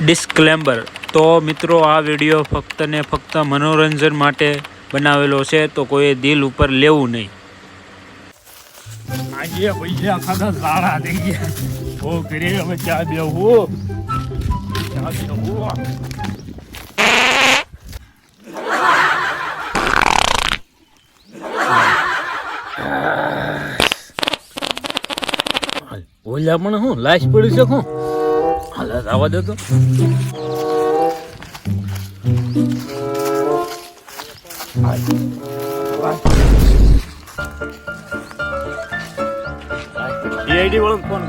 ડિસ્ક્લેમ્બર તો મિત્રો આ વીડિયો ફક્ત ને ફક્ત મનોરંજન માટે બનાવેલો છે તો કોઈએ દિલ ઉપર લેવું નહીં. આજે પૈસા ખાધા સારા થઈ ગયા. ઓ કરી હવે ચા દેવું ચા દેવું ઓલા પણ હું લાશ પડી શકું આવવા દો તો. સીઆઈડી વાળો ફોન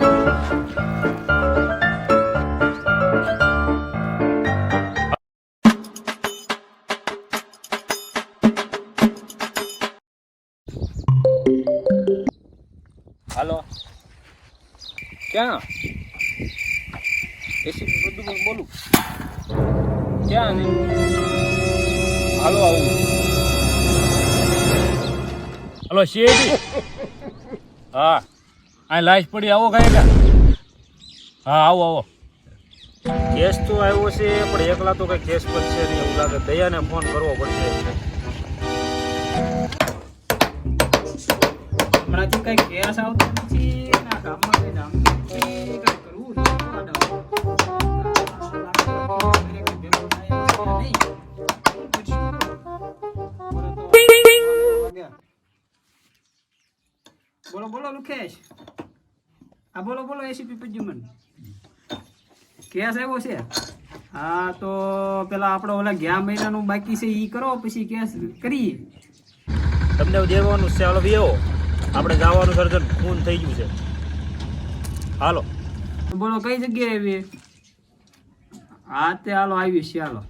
હાલો. ક્યાં? એસી બધું બોલું. ક્યાં નહીં હાલો આવું. હલો શેઠ હા આ લાશ પડી આવો કાંઈ કા? હા આવો આવો. કેસ તો આવ્યો છે પણ એકલા તો કઈ કેસ બનશે નહીં એવું લાગે. દયાને ફોન કરવો પડશે. હમણાંથી કઈ કેસ આવતો નથી ગામમાં હા બોલો બોલો એસીપી પજ્જુમન કેસ આવ્યો છે? હા તો પેલા આપણે ઓલા ગયા મહિનાનું બાકી છે ઈ કરો પછી કેસ કરીએ. તમને દેવાનું છે હાલો બેવો આપણે જવાનું સર્જન ફોન થઈ ગયું છે. હાલો. બોલો કઈ જગ્યાએ આવી હા તે હાલો આવી છે હાલો.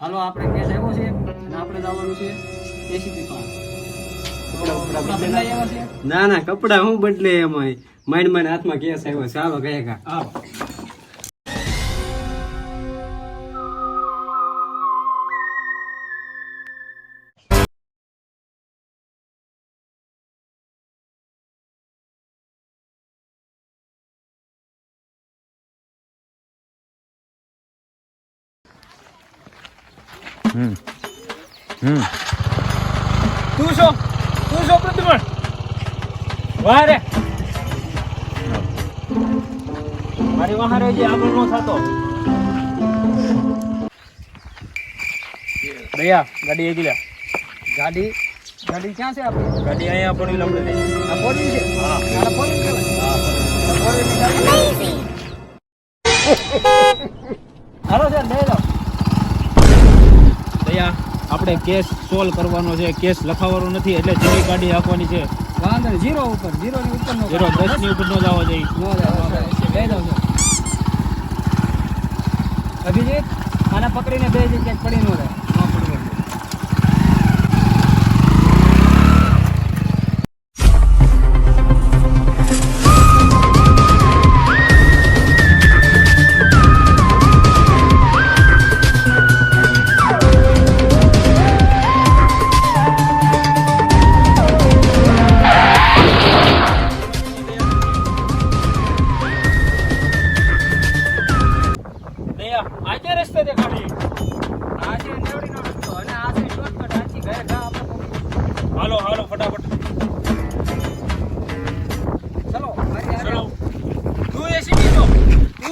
હાલો આપણે કેસ આવ્યો છે આપણે જવાનું છે એસીપી પાસે. ના ના કપડા હું બદલે એમાં માઇન્ડ માઇન્ડ હાથમાં કેસ આવ્યો ચાલો કહે કા હમ. હમ. તું છો તું છો પ્રદ્યુમન વારે મારી વાહારે જે આગળ નો થતો. દયા ગાડી એકી લે. ગાડી ગાડી ક્યાં છે આપણી? ગાડી અહીંયા લમડે દે આ પોલીસ છે? હા. પોલીસ કહેવાય હા. પોલીસની ગાડી હાલો સર લઈ લો દયા આપણે કેસ સોલ્વ કરવાનો છે કેસ લખાવવાનો નથી એટલે જરી ગાડી આપવાની છે. વાંધો નહીં જીરો ઉપર જીરો ની ઉપર નો જરો દસની ઉપર નો જવા જોઈએ લઈ અભિજીત આને પકડીને બે જગ્યાએ પડી ન રહે.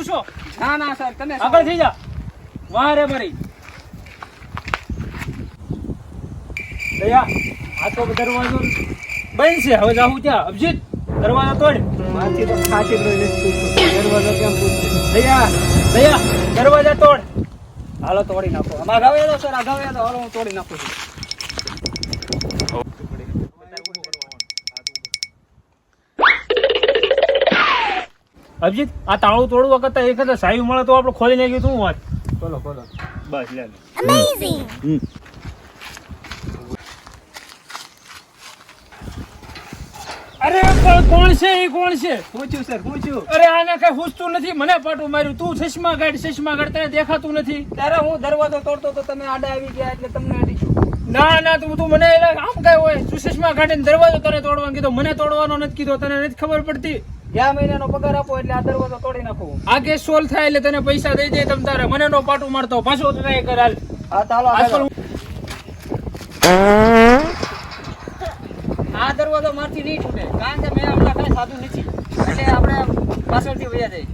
છો? ના ના સર તમે આગળ થઈ જા. વારે ભરી દયા આ તો દરવાજો બંધ છે. હવે જાવું ત્યાં. અભિજીત દરવાજો તોડ. માથી તો ખાસી દરવાજો કેમ દયા દયા દરવાજા તોડ. હાલો તોડી નાખો. અમારા ગાવે સર આ ગાવે તો હાલો હું તોડી નાખું છું. અભિજીત આ તાળું તોડવા કરતા એક હતા સાહેબ મળે તો આપણે ખોલી નાખ્યું શું વાત? ખોલો ખોલો. બસ લે. અરે પણ કોણ છે એ કોણ છે? પૂછ્યું સર પૂછ્યું. અરે આને કઈ પૂછતું નથી મને પાટું માર્યું. તું ચશ્મા ગાડ ચશ્મા ગાડ તને દેખાતું નથી. ત્યારે હું દરવાજો તોડતો તો તમે આડા આવી ગયા એટલે તમને અડી ના ના તું તું મને એટલે આમ કઈ હોય? તું ચશ્મા કાઢીને દરવાજો તને તોડવાનું કીધો મને તોડવાનો નથી કીધો તને નથી ખબર પડતી. ગયા મહિનાનો પગાર આપો એટલે આ દરવાજો તોડી નાખો. આ કેસ સોલ્વ થાય એટલે તને પૈસા દઈ દે તમ તારે. મને નો પાટું મારતો. પાછો ટ્રાય કર હા ચાલો આ દરવાજો મારથી નહીં છૂટે. કારણ કે મેં હમણાં કઈ સાધુ નથી. એટલે આપણે પાછળથી વયા જઈએ.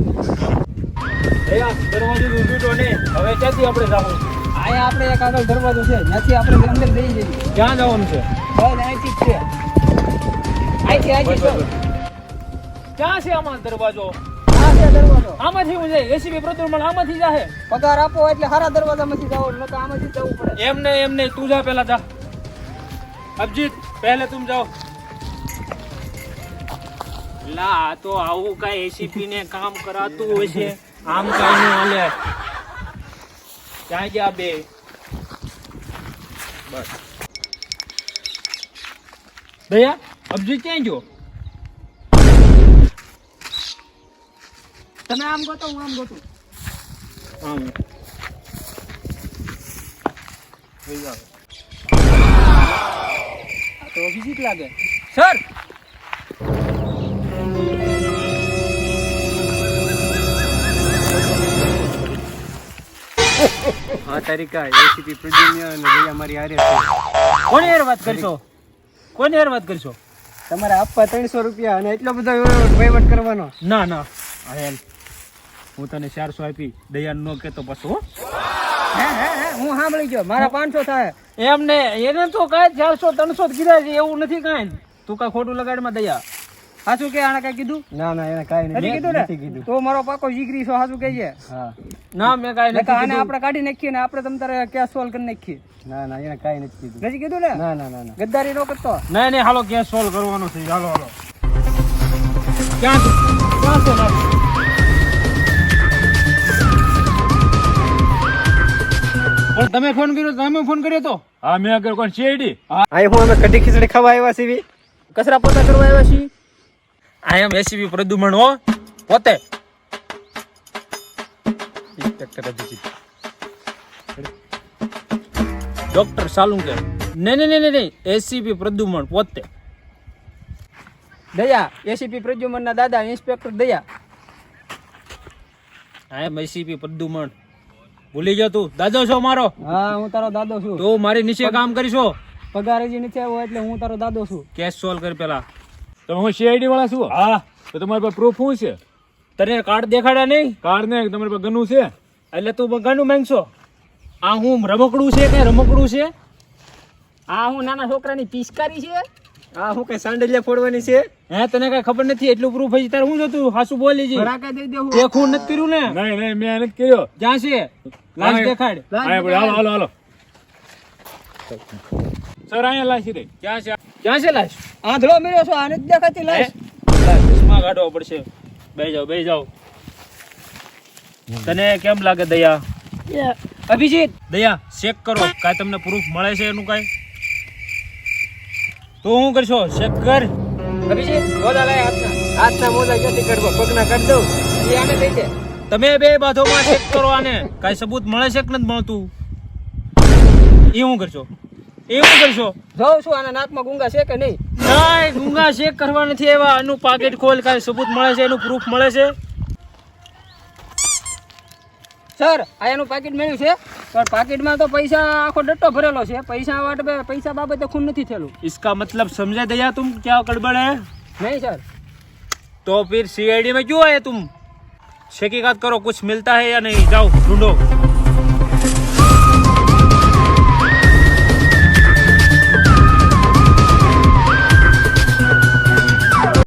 દરવાજો તૂટ્યો ને હવે ક્યાંથી આપણે જવું? અહીંયા આપણે એક આગળ દરવાજો છે. ત્યાંથી આપણે અંદર જઈ જઈએ. ક્યાં જવાનું છે? બસ અહીંથી જ છે. અહીંથી અહીંથી ક્યાં છે આમાં દરવાજો? આ છે દરવાજો? આમાંથી હું જાય? એસીબી પ્રદ્યુમન આમાંથી જાહે. પગાર આપો એટલે હારા દરવાજામાંથી જાઓ નકર આમાંથી જ જવું પડે. એમ ને એમ નહીં તું જા પેલા જા. અભજીત પહેલે તુમ જાઓ. લા તો આવું કાંઈ એસીપી ને કામ કરાતું હોય છે. આમ કાંઈ ન હાલે. ક્યાં ગયા બે? બસ. દયા અભિજીત ક્યાં ગયો? તમે આમ ગોતો હું આમ ગોતું. આમ. થઈ જાવ. તો વિઝિટ લાગે. સર! હા તારીકા એસીપી પ્રદ્યુમ્ન અને ભાઈ મારી હારે કોને હારે વાત કરશો? કોની યાર વાત કરશો? તમારે આપવા ત્રણસો રૂપિયા અને એટલો બધો વહીવટ કરવાનો? ના ના. હેલ હું તને ચારસો આપી દયા નો કેતો પછી હે. હે હે હું સાંભળી ગયો. મારા પાંચસો થાય. એમને એને તો કાંઈ ચારસો ત્રણસો જ કીધા છે એવું નથી કાંઈ. તું કાંઈ ખોટું લગાડમાં દયા? સાચું કે આને કઈ કીધું? ના ના એને કઈ નથી કીધું ને? કીધું. તો મારો પાકો જીગરી છો સાચું કહેજે ના મેં કઈ નથી આને. આપણે કાઢી નાખીએ ને આપણે તમ તારે કેસ સોલ્વ કરી નાખીએ? ના ના એને કઈ નથી કીધું. નથી કીધું ને? ના ના ના ગદ્દારી નો કરતો. ના નહીં હાલો કેસ સોલ્વ કરવાનો છે? હાલો હાલો. ક્યાં છે? ક્યાં છે પણ તમે ફોન કર્યો તો તમે ફોન કર્યો તો? હા મેં આગળ કોણ સીઆઈડી અહીં હું અમે કઢી ખીચડી ખાવા આવ્યા છીએ. કચરા પોતા કરવા આવ્યા છીએ? આઈ એમ એસીબી પ્રદુમણ હો. પોતે. ડોક્ટર સાલુંકે નહીં નહીં નહીં નહીં એસીપી પ્રદુમણ પોતે. દયા એસીપી પ્રદ્યુમન ના દાદા ઇન્સ્પેક્ટર દયા. આઈ એમ એસીપી પ્રદ્યુમન ભૂલી ગયો તું. દાદો છો મારો? હા હું તારો દાદો છું. તું મારી નીચે કામ કરીશો? પગાર હજી નીચે આવ્યો એટલે હું તારો દાદો છું. કેસ સોલ્વ કર પેલા. તમે હું સીઆઈડી વાળા છું? હા. તો તમારી પાસે પ્રૂફ શું છે? તને કાર્ડ દેખાડ્યા નહીં? કાર્ડ ને તમારી પાસે ગનું છે? એટલે તું ગનું માંગશો. આ હું રમકડું છે કે રમકડું છે? આ હું નાના છોકરાની પિચકારી છે? આ હું કઈ સાંડલિયા ફોડવાની છે? હે તને કઈ ખબર નથી? એટલું પ્રૂફ હજી તારે હું તું હાસુ બોલી જી. ભડાકા દઈ દેવું તે ખૂન નથી કર્યું ને? નહીં નહીં મેં નથી કર્યો. જ્યાં છે. લાશ દેખાડ. હાલો હાલો હાલો. સર અહીંયા લાશી રે ક્યાં છે? ક્યાં છે લાશ? આંધળો મેળ્યો છો આને દેખાતી હે? લાશ. લાશ ચશ્મા કાઢવા પડશે. બે જાઓ બે જાઓ. તને કેમ લાગે દયા? અભિજીત! દયા ચેક કરો. કાંઈ તમને પ્રૂફ મળે છે એનું કાંઈ? તો હું કરશો? ચેક કર. મોજા લાય હાથના. હાથના મોજા ક્યાંથી કાઢવા પગના કાઢ દઉં. એ આને દઈ દે તમે બે બાજુમાં ચેક કરો આને. કાંઈ સબૂત મળે છે કે નથી મળતું? એ હું કરશો? એ હું કરશો? જોઉં છું આના નાકમાં ગુંગા છે કે નહીં. કાંઈ ગુંગા ચેક કરવા નથી એવા એનું પાકેટ ખોલ કાંઈ સબૂત મળે છે એનું પ્રૂફ મળે છે? સર આ એનું પાકીટ મળ્યું છે પણ પાકીટમાં તો પૈસા આખો ડટ્ટો ભરેલો છે પૈસા વાટ પૈસા બાબતે ખૂન નથી થયેલું इसका मतलब समझा दया तुम क्या गड़बड़ है નહીં સર तो फिर सीआईडी में क्यों आए तुम शेकीकात करो कुछ मिलता है या नहीं जाओ ढूंढो